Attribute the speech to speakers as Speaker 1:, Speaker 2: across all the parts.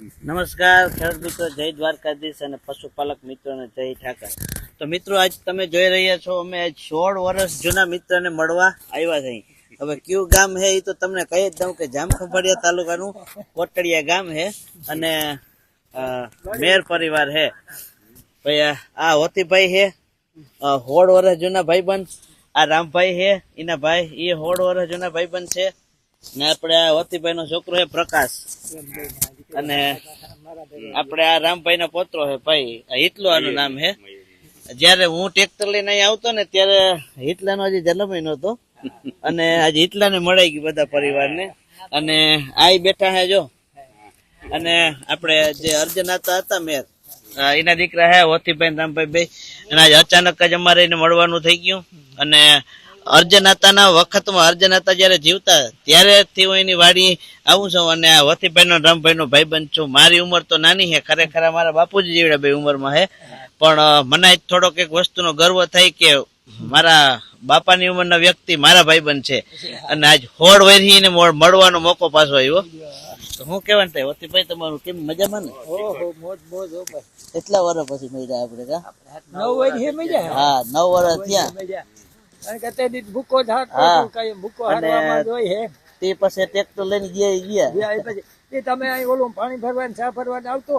Speaker 1: નમસ્કાર, ખેડૂત મિત્રો, જય દ્વારકાધીશ અને પશુપાલક મિત્રોને જય ઠાકર. તો મિત્રો, આજ તમે જોઈ રહ્યા છો, અમે આજ સોળ વર્ષ જૂના મિત્રને મળવા આવ્યા થઈ હવે કયું ગામ છે એ તો તમને કહી જ દઉં કે જામખંભાળિયા તાલુકાનું કોટડિયા ગામ છે અને મેર પરિવાર છે. ભાઈ, આ- હોતીભાઈ છે હોળ વર્ષ જૂના ભાઈબંધ. આ રામભાઈ છે, એના ભાઈ, એ હોળ વર્ષ જૂના ભાઈબંધ છે. ને આપણે આ હોતીભાઈનો છોકરો છે પ્રકાશ. અને આપણે આ રામભાઈ નો પોતરો છે ભાઈ, આ હિતલો નામ છે. જયારે હું ટ્રેક્ટર લઈને અહીંયા આવતો ને ત્યારે હિટલા નો હજી જન્મ નતો અને આજે હિતલા ને મળી ગયું બધા પરિવારને. અને આ બેઠા હે જો. અને આપણે જે અર્જનાતા હતા મેર એના દીકરા હે હોતીભાઈ રામભાઈ ભાઈ અને આજે અચાનક જ અમારે એને મળવાનું થઈ ગયું. અને અર્જનાતાના વખતમાં અર્જનાતા જયારે જીવતા ત્યારેથી હું એની વાડી આવું છું અને આ નો રામભાઈ નો ભાઈબંધ છું. મારી ઉંમર તો નાની છે ખરેખર મારા બાપુજી જેવડા બે ઉંમરમાં છે. પણ મને થોડોક એક વસ્તુનો ગર્વ થાય કે મારા બાપાની ઉંમરના વ્યક્તિ મારા ભાઈબંધ છે. અને આજ હોળ વહીને મળવાનો મોકો પાછો આવ્યો. તો હું કેવાનું થાય વતીભાઈ તમારું કેમ મજામાં ને?
Speaker 2: ઓહો મોજ મોજ હો
Speaker 1: વર્ષ પછી મળ્યા આપણે
Speaker 2: નવ હા
Speaker 1: નવ વર્ષ થયા.
Speaker 2: મજા કારણ કે તે દી ભૂકો કઈ ભૂકો હારવામાં જોઈ હે.
Speaker 1: તે પછી ટ્રેક્ટર લઈને ગયા ગયા.
Speaker 2: પછી. એ તમે અહીં ઓલું પાણી ભરવાનું ચા ભરવાનું આવતો.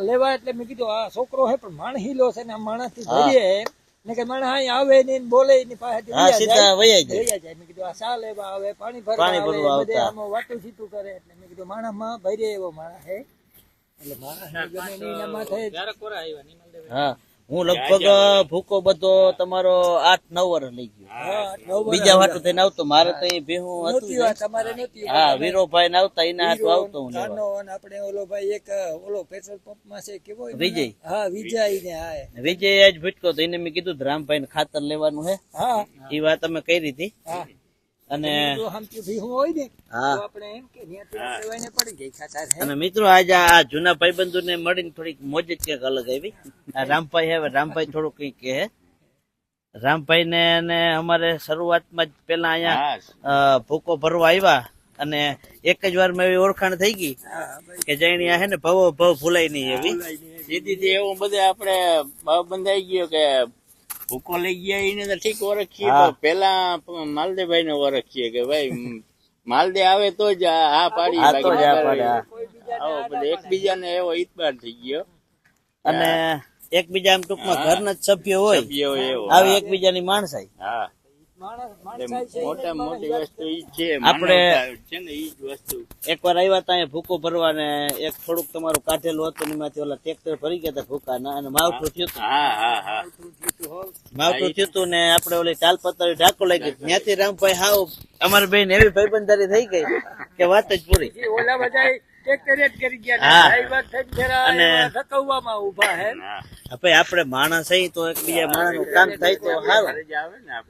Speaker 2: લેવા એટલે મેં કીધું આ છોકરો હે પણ માણ હીલો છે ને આ
Speaker 1: માણસથી
Speaker 2: ભરીએ ને કે માણસ અહીં આવે ને બોલે વયા જાય. મેં કીધું આ ચા લેવા આવે પાણી ભરવા
Speaker 1: પાણી
Speaker 2: આવે
Speaker 1: ભરવા
Speaker 2: બધે આમાં સીતું કરે. એટલે મેં કીધું માણસમાં ભરીએ એવો માણસ હે. એટલે માણસ ગમે માથે
Speaker 1: હા. હું લગભગ ભૂકો બધો તમારો આઠ નવ વર્ષ લઈ ગયો.
Speaker 2: નવ
Speaker 1: બીજા વાટો થઈને આવતો મારે તો એ ભેહું હતું
Speaker 2: તમારે નહોતી
Speaker 1: હા વીરોભાઈ ને આવતા એના હાથું આવતો હું.
Speaker 2: આપણે ઓલો ભાઈ એક ઓલો પેટ્રોલ પંપમાં છે કેવો
Speaker 1: વિજય.
Speaker 2: હા વિજય ને હા
Speaker 1: વિજય આજ ભૂટકો તો એને મેં કીધું રામભાઈ ને ખાતર લેવાનું હે.
Speaker 2: હા.
Speaker 1: એ વાત અમે કરી હતી.
Speaker 2: હા.
Speaker 1: અને
Speaker 2: જો હમથી ભીહું હોય ને
Speaker 1: હા.
Speaker 2: તો આપણે એમ કે ન્યાથી આપણે વાઈને પડી ગઈ ખાતર હે?
Speaker 1: અને મિત્રો આજે આ જૂના ભાઈબંધો ને મળીને થોડીક મોજ જ ક્યાંક અલગ આવી. રામભાઈ હવે રામભાઈ થોડું કંઈક કહે. રામભાઈ ને અને અમારે શરૂઆતમાં જ પેલા અહીંયા અ, ભૂકો ભરવા આવ્યા અને એક જ વારમાં એવી ઓળખાણ થઈ ગઈ કે જઈને આ હે ને ભવો ભવ ભૂલાય નહીં એવી.
Speaker 3: દીદી એવું. બધે આપણે બંધાઈ ગયો કે ભૂકો લઈ ગયા એને તો ઠીક ઓળખીએ. પેલા માલદેભાઈ ને ઓળખીએ કે ભાઈ માલદે આવે તો જ આ પાડી એકબીજાને એવો ઇતબાર થઈ ગયો.
Speaker 1: અને એકબીજા ટૂંકમાં ઘરના જ સભ્ય હોય.
Speaker 3: સભ્યો એવો.
Speaker 1: આવી એકબીજાની માણસાઈ.
Speaker 3: હા. મોટા મોટી વસ્તુ ઈ છે
Speaker 1: આપણે-
Speaker 3: છે ને ઈ જ વસ્તુ.
Speaker 1: એક આવ્યા તા ભૂકો ભરવા ને એક થોડુંક તમારું કાઢેલું હતું એમાંથી ઓલા ટ્રેક્ટર ભરી ગયા હતા ભૂકાના અને માવઠું થયું હતું
Speaker 3: હા હા હા.
Speaker 1: માવઠું થયું હતું ને આપણે ઓલી તાલપત્રી ઢાકો લઈ ગયું ત્યાંથી રામભાઈ હાવ અમારી બેન એવી ભાઈબંધારી થઈ ગઈ કે વાત જ પૂરી.
Speaker 2: ઓલા બધા કરી ગયા
Speaker 1: અને-
Speaker 2: ધકવવામાં ઊભા હે.
Speaker 1: હવે આપણે માણસ હઈ તો એકબીજા માણસનું કામ થાય તો સારું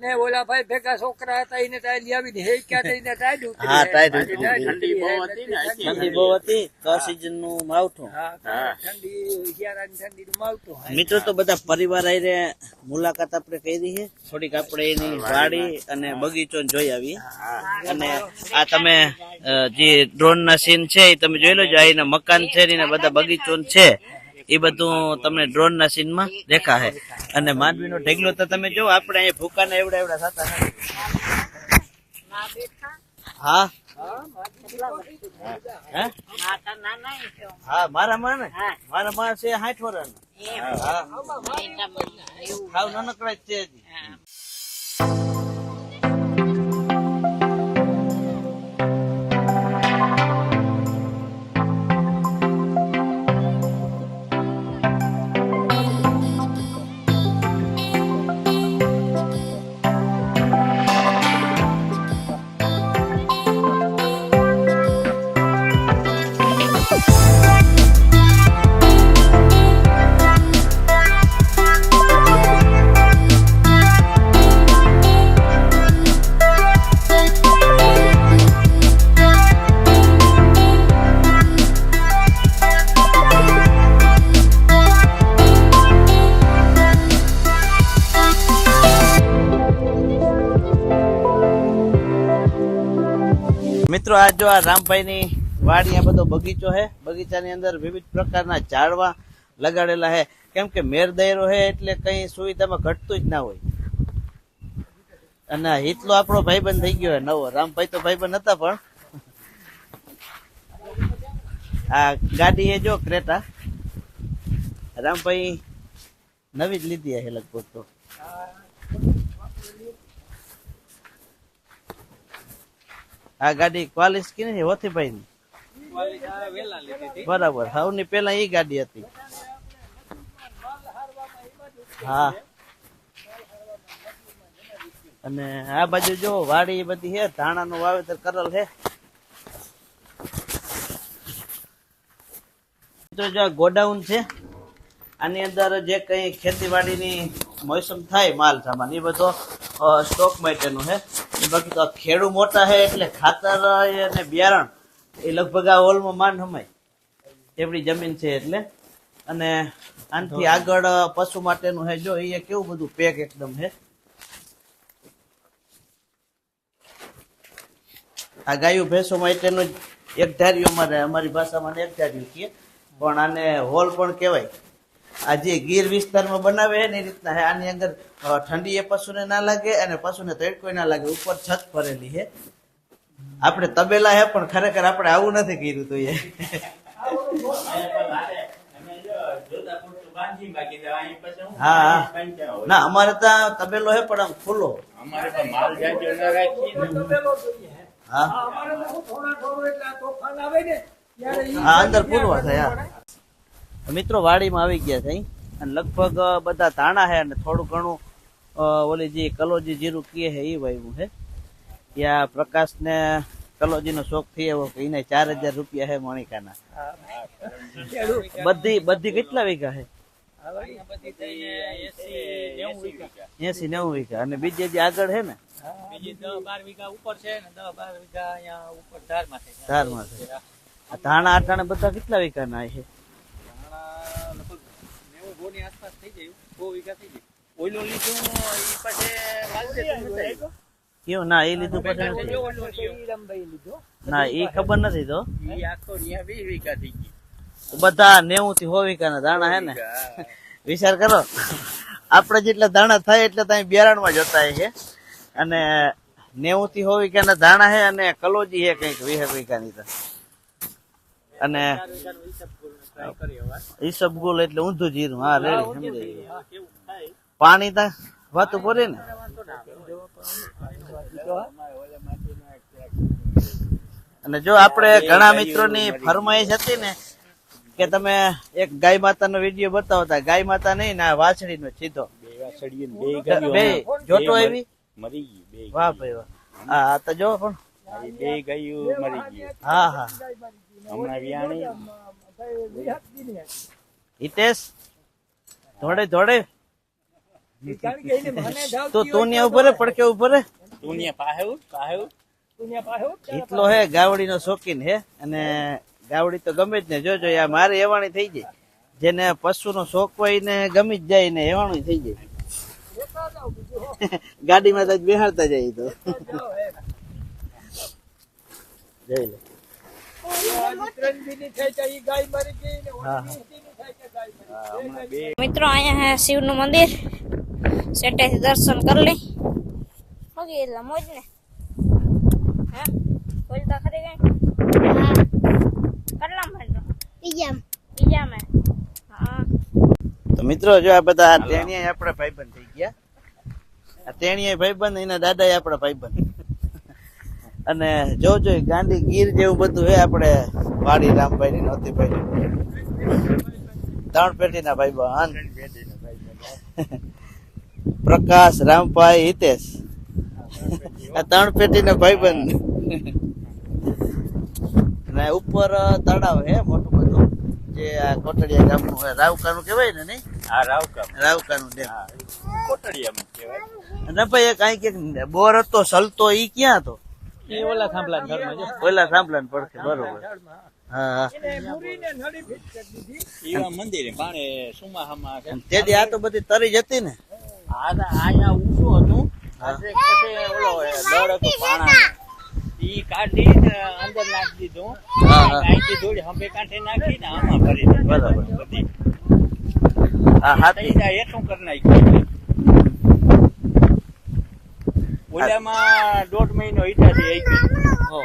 Speaker 3: ને
Speaker 2: ઓલા ભાઈ ભેગા છોકરા હતા એને ટાઈલ લઈ આવીને હે ક્યાં થઈને ટાઈલ
Speaker 1: હા,
Speaker 2: હે.
Speaker 1: ટાઈલ
Speaker 2: આજે
Speaker 1: ઉતરી.
Speaker 2: ટાઈલ
Speaker 3: ઠંડી બહુ હતી ને,
Speaker 2: ઠંડી.
Speaker 1: ઠંડી બહુ હતી તો સીઝનનું માવઠું.
Speaker 2: હા
Speaker 3: હા.
Speaker 2: ઠંડી શિયાળાની માવઠું
Speaker 1: મિત્રો તો બધા પરિવાર આઈને મુલાકાત આપણે કરી છે થોડીક આપણે એની વાડી અને બગીચો જોઈ આવી. અને આ તમે જે ડ્રોન ના સીન છે એ તમે જોઈ લેજો આ મકાન છે ને બધા બગીચો છે. એ બધું તમને ડ્રોન ના સીનમાં દેખા છે અને માનવી નો ઢેગલો તો તમે જો આપણે અહીંયા ભૂકા ને એવડા એવડા થતા. હા? હા? મારા માં ને? મારા માં છે સાઠ વર્ષ હા. નાનકડા જ છે મિત્રો, આ જો આ રામભાઈની વાડી, આ બધો બગીચો છે. બગીચાની અંદર વિવિધ પ્રકારના ઝાડવા લગાડેલા છે. કેમ કે મેર દાયરો છે એટલે કઈ સુવિધામાં ઘટતું જ ના હોય. અને હિતલો આપણો ભાઈબંધ થઈ ગયો નવો. રામભાઈ તો ભાઈબંધ હતા પણ. આ ગાડી એ જો ક્રેટા. રામભાઈ નવી જ લીધી છે લગભગ તો. આ ગાડી ક્વાલિસ હોતી હોથીભાઈ ની બરાબર, સૌની પેલા ઈ ગાડી હતી. હા. અને આ બાજુ જો વાડી બધી છે ધાણા નું વાવેતર કરેલ છે. તો જો ગોડાઉન છે, આની અંદર જે કઈ ખેતીવાડીની મોસમ થાય માલ સામાન એ બધો સ્ટોક માટેનું છે બાકી તો ખેડૂ મોટા છે એટલે ખાતર અને બિયારણ, એ લગભગ આ હોલમાં માંડ હમાય. એમની જમીન છે એટલે. અને આનાથી આગળ પશુ માટેનું છે જો એ કેવું બધું પેક એકદમ છે આ ગાયું ભેંસો માટેનું એક ધાર્યું અમારે, અમારી ભાષામાં એક ધાર્યું કે પણ આને હોલ પણ કહેવાય. આ જે ગીર વિસ્તારમાં બનાવે ને એ રીતના હે આની અંદર ઠંડી એ પશુને ના લાગે અને પશુને તડકો ના લાગે. ઉપર છત ભરેલી છે. આપણે તબેલા હે પણ ખરેખર આપણે આવું નથી કર્યું તો એ. હા હા. ના અમારે ત્યાં તબેલો હે પણ આમ ખુલ્લો.
Speaker 3: અમારે પણ માલ
Speaker 2: હે.
Speaker 1: હા
Speaker 2: આ અમારે તો શું થોડા થોડું એટલે આ તોફાન આવે ને ત્યારે ઈ
Speaker 1: હા અંદર પૂરવા થાય હા. મિત્રો વાડીમાં આવી ગયા છે અને લગભગ બધા ધાણા છે અને થોડું ઘણું ઓલી જે કલોજી જીરું કીએ છે એ વાવ્યું છે. ત્યાં પ્રકાશને કલોજીનો શોખ થઈ એવો એને ચાર હજાર રૂપિયા છે મણિકાના. બધી બધી કેટલા વીઘા છે?
Speaker 3: એંસી, નેવું વીઘા.
Speaker 1: અને બીજે જે આગળ છે ને?
Speaker 3: બીજી દસ બધા કેટલા વીઘા ના છે
Speaker 1: ધારમાં છે આ ધાણા આટાણે બધા કેટલા વીઘાના છે
Speaker 3: ધાણા લગભગ નેવું બોની આસપાસ થઈ વીઘા ઓઈલો લીધું
Speaker 1: ના એ લીધું પછી ના એ ખબર નથી તો.
Speaker 3: આખો ન્યા વીસ વીઘા ગઈ
Speaker 1: બધા નેવું થી સો વીઘાના દાણા હે ને? વિચાર કરો. આપણે જેટલા દાણા થાય એટલે ત્યાં બિયારણમાં જતા છે. અને નેવું થી સો વીઘાના દાણા હે અને કલોજી હે કંઈક વીસ વીઘાની ની અને
Speaker 3: ચાર વીઘાનો હિસાબ પૂરો try કરીએ હવે.
Speaker 1: ઈસબ ગુલ એટલે ઊંધું જીરું હા રેડી પાણી તા વાતું પડે ને. અને જો આપણે ઘણા મિત્રોની ફરમાઈશ હતી ને કે તમે એક ગાય માતાનો વીડિયો બતાવતા ગાય માતા નહીં ના વાછડીનો સીધો.
Speaker 3: બે
Speaker 1: જોતો એવી
Speaker 3: મરી ગઈ બે
Speaker 1: વાહ ભાઈ વાહ. હા હા તો જો પણ.
Speaker 3: બે ગાયું મરી ગયું
Speaker 1: હા હા.
Speaker 3: હમણાં વિયાણી.
Speaker 1: હિતેશ
Speaker 2: મને ધાવતી
Speaker 1: તો તુનિયા
Speaker 2: હોય
Speaker 1: ત્યાં ઊભો રે પડકે ઉપર
Speaker 3: તુનિયા ને પાહેવ પાહેવ
Speaker 1: હિતલો હે ગાવડીનો શોખીન હે અને ગાવડી તો ગમે જ ને. જોજો આ મારે એવાણી થઈ જાય જેને પશુનો શોખ હોય ને ગમી જ જાય ને એવાણી થઈ જાય. ગાડીમાં તો બેહાડતા જાય તો. જોઈ લે.
Speaker 4: મિત્રો અહીંયા હે શિવનું મંદિર. સેટેથી દર્શન કરી લઈ. હોગી એટલે મોજ ને. હે? બોલતા ખરી કઈ? કેટલા મળજો બીજા બીજા મેં હા.
Speaker 1: તો મિત્રો જો આ બધા આ તેણીયા આપણા ભાઈબંધ થઈ ગયા. આ તેણીયા ભાઈબંધ એના દાદા આપણા ભાઈબંધ. અને જોજો ગાંડી ગીર જેવું બધું હે આપણે વાડી રામભાઈ ની નોતીભાઈ ત્રણ ભાઈ ભાઈબંધ પ્રકાશ રામભાઈ હિતેશ. આ ત્રણ પેટી ના ભાઈ બંધ ને ઉપર તળાવ હે મોટું બધું. જે આ કોટડિયા ગામનું નું રાવકાનું કેવાય ને નહીં?
Speaker 3: આ રાવકા
Speaker 1: રાવકાનું ડેમ.
Speaker 3: કોટડિયા કહેવાય.
Speaker 1: અને ભાઈ કઈ કંઈક બોર હતો સલતો ઈ ક્યાં હતો?
Speaker 3: એ ઓલા થાંભલા ઘરમાં છે
Speaker 1: ઓલા સાંભળા ને પડખે બરોબર. હા. હા
Speaker 3: એવા મંદિરે પાણે સુમાહામાં છે.
Speaker 1: અને આ તો બધી તરી જતી ને.
Speaker 3: આ અહીંયા ઊંચું હતું. ઓલો દળ હતો પાણાનો. ઈ કાઢી અંદર નાખી દીધું.
Speaker 1: હા, હા.
Speaker 3: થોડી હંભે કાંઠે નાખી ને આમાં ભરી.
Speaker 1: બરાબર.
Speaker 3: બધી.
Speaker 1: હા
Speaker 3: તૈયાર હેઠું કરી નાખ્યું. ઓલામાં દોઢ મહિનો ઈટાથી આવી ગયો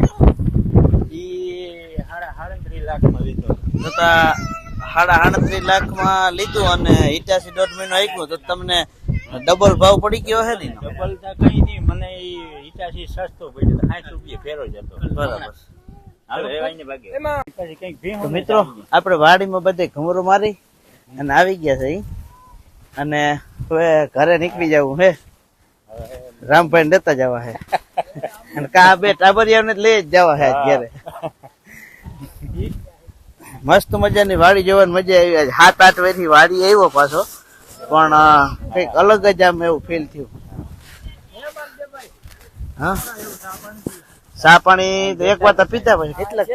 Speaker 3: ઈ હાડા સાડત્રીસ લાખમાં લીધો.
Speaker 1: છતાં સાડા લાખમાં લીધું અને ઇટાસી દોઢ મહિનો આપ્યું તો તમને ડબલ ભાવ પડી ગયો હે ને
Speaker 3: ડબલ તો કઈ નહીં મને ઈ ઈટાથી સસ્તો પડ્યો તો સાઠ રૂપિયા ફેરો જતો.
Speaker 1: બરાબર. મિત્રો આપણે વાડીમાં બધે ઘમરો મારી અને આવી ગયા છે અને હવે ઘરે નીકળી જવું હે. રામભાઈ ને લેતા જવા હે. અને કા બે ટાબરિયાને લઈ જ જવા હે અત્યારે. મસ્ત મજાની વાડી જોવાની મજા આવી. આજ સાત આઠ વેની વાડી આવ્યો પાછો. પણ કંઈક અલગ જ આમ એવું ફીલ થયું. હા? સા પાણી તો એક વાર તો પીતા પછી કેટલાક